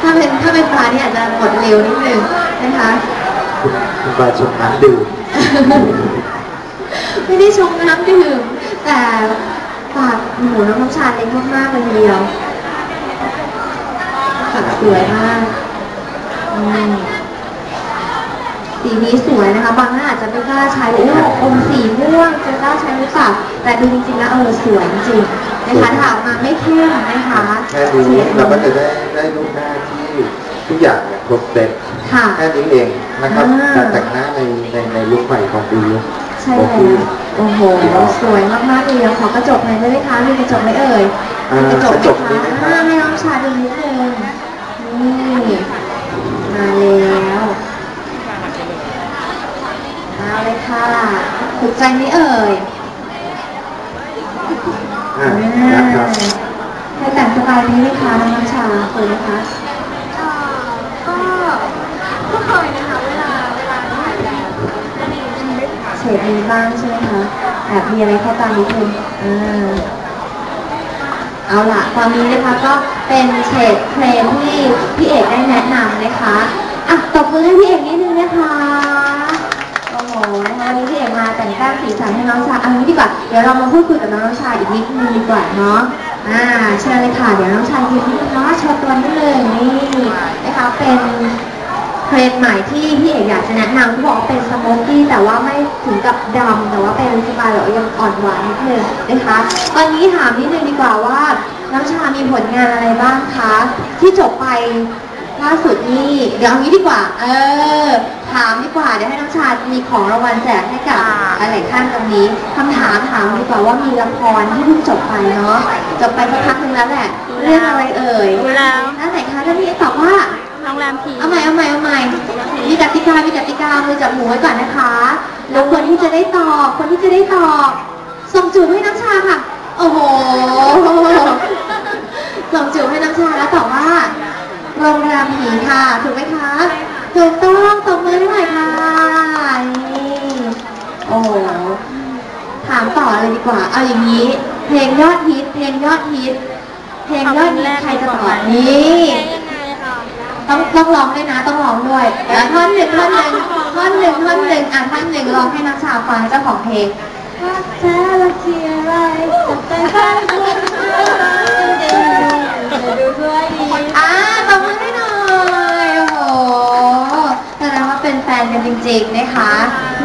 ถ้าเป็นถ้าเป็นปลาเนี่ยอาจจะหมดเร็วนิดนึงนะคะคุณคุณปลาชมน้ำดื่มไม่ได้ชงน้ำดื่มแต่ปากหมูน้องน้ำชาเล็กมากๆเลยทีเดียวฝักสวยมากอืมสี นี้สวยนะคะ บางท่านอาจจะไม่กล้าใช้โอ้อมสีม่วงจะกล้าใช้หรือเปล่าแต่ดูจริงๆแล้วเออสวยจริงๆนะคะถามมาไม่เข้มนะคะแค่นี้เราก็จะได้ได้รูปหน้าที่ทุกอย่างเนี่ยครบเซ็ตค่ะแค่นี้เองนะครับอ่าการแต่งหน้าในในในลุคใหม่ของดีลุคใช่โอแล้เควโอ้โห สวยมากๆเลยขอกระจกหน่อยได้ไหมคะมีกระจกไหมเอ่ยอ่ามีกระจกกระจกไหมมีคะไหมครับอ่าให้น้องชาดูนิดนึงนี่ มาแล้ว เอาเลยค่ะถูกใจไหมเอ่ยอ่านะครับให้แต่งสไตล์นี้ไหมคะน้องน้ำชาเคยไหมคะก็ก็เคยนะคะเวลาเวลาถ่ายแบบก็มีใช้ค่ะเฉดนี้บ้างใช่ไหมคะแอบมีอะไรเข้าตานิดนึงอ่าเอาล่ะ ตอนนี้นะคะก็เป็นเฉดเพลงที่พี่เอกได้แนะนำนะคะ อะ ตบมือให้พี่เอกนิดนึงนะคะ โอ้โหนะคะวันนี้พี่เอกมาแต่ งแต้มสีสันให้น้องชาเอางี้ดีกว่า เดี๋ยวเรามาพูดคุยกับน้องชาอีกนิดนึงดีกว่าเนาะ อ่าเชิญเลยค่ะ เดี๋ยวน้องชายืนนิดนึงเนาะโชว์ตัวนิดนึงนี่นะคะเป็นเทรนด์ใหม่ที่พี่เอกอยากจะแนะนำที่บอกว่าเป็นสโมกกี้แต่ว่าไม่ถึงกับดำแต่ว่าเป็นสไตล์แบบยังอ่อนหวานนิดนึงนะคะตอนนี้ถามนิดนึงดีกว่าว่าน้ำชามีผลงานอะไรบ้างคะที่จบไปล่าสุดนี่เดี๋ยวเอางี้ดีกว่า เออ ถามดีกว่าเดี๋ยวให้น้ำชามีของรางวัลแจกให้กับหลายๆท่านตรงนี้คำถามถามดีกว่าว่ามีละครที่เพิ่งจบไปเนาะจบไปสักพักหนึงแล้วแหละ เรื่องอะไรเอ่ยรู้แล้วนั่นไหนคะท่านนี้ตอบว่า โรงแรมผีเอาใหม่เอาใหม่เอาใหม่มีกติกา มีกติกามือจับหูไว้ก่อนนะคะแล้วคนที่จะได้ตอบ คนที่จะได้ตอบ ส่งจูบให้น้ำชาค่ะ โอ้โห ส่งจูบให้น้ำชาแล้วตอบว่า โรงแรมผีค่ะ ถูกไหมคะ ถูกต้องตบมือให้หน่อยค่ะ นี่ โอ้โห ถามต่อ เลยดีกว่าเอาอย่างนี้ เพลงยอดฮิต เพลงยอดฮิต เพลงยอดฮิตใครจะตอบนี่ยังไงค่ะต้องต้องร้องด้วยนะ ต้องร้องด้วยแล้วท่อนหนึ่งท่อนหนึ่งท่อนหนึ่งท่อนหนึ่งอะท่อนหนึ่งร้องให้นักชาวฟังเจ้าของเพลงว่าเธอละเทียอะไรจะเป็นแฟนคุณจะดูด้วยดีอ่าตบมือให้หน่อยโอ้โหแสดงว่าเป็นแฟนกันจริงๆนะคะ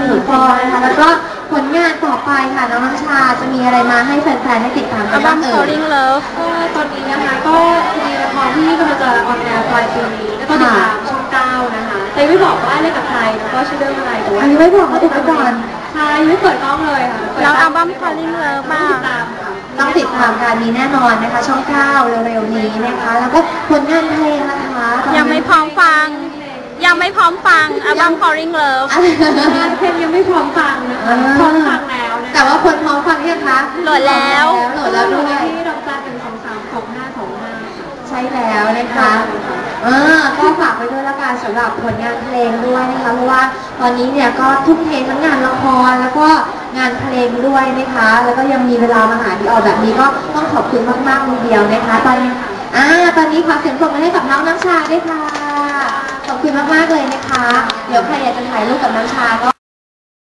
หนูปอนะคะแล้วก็ผล งานต่อไปค่ะน้องน้ำชาจะมีอะไรมาให้แฟนๆได้ติดตามกัอันลบั้บ้างม เอ่ย Falling Love ก็ตอนนี้นะคะก็มีละครที่กำลังจะออนแอร์ปลายปีนี้แล้วก็ติดตามช่องเก้านะคะแต่ยังไม่บอกว่าเล่นกับใครแล้วก็ชื่อเรื่องอะไรแต่ว่าอันนี้ไม่บอกเขาติดไว้ก่อนใช่ยังไม่เปิดกล้องเลยค่ะเปิดแล้วกอัล้ลงบั้ม Falling Love ต้อบ้างติดตามค่ะต้องติดตามการมีแน่นอนนะคะ ช่องเก้าเร็วๆนี้นะคะ แล้วก็ผลงานเพลงนะคะ ร้อมฟังอัลบั้ม Falling Love งานเพลงยังไม่พร้อมฟังนะคะอ่าพร้อมฟังแล้วนะคะแต่ว่าคนพร้อมฟังยังคะโหลดแล้วโหลดแล้วด้วยที่ดอกจันหนึ่งสองสามสองห้าสองห้าค่ะใช่แล้วนะคะเออก็ฝากไปด้วยละกันสำหรับผลงานเพลงด้วยนะคะเพราะว่าตอนนี้เนี่ยก็ทุ่มเททั้งงานละครแล้วก็งานเพลงด้วยนะคะ แล้วก็ยังมีเวลามาหาดีออแบบนี้ก็ต้องขอบคุณมากๆทีเดียวนะคะตอนนี้ อ่าตอนนี้ขอเสียงปรบมือให้กับน้องน้ำชาด้วยค่ะ ขอบคุณมากๆเลยนะคะ เดี๋ยวใครอยากจะถ่ายรูปกับน้ำชาก็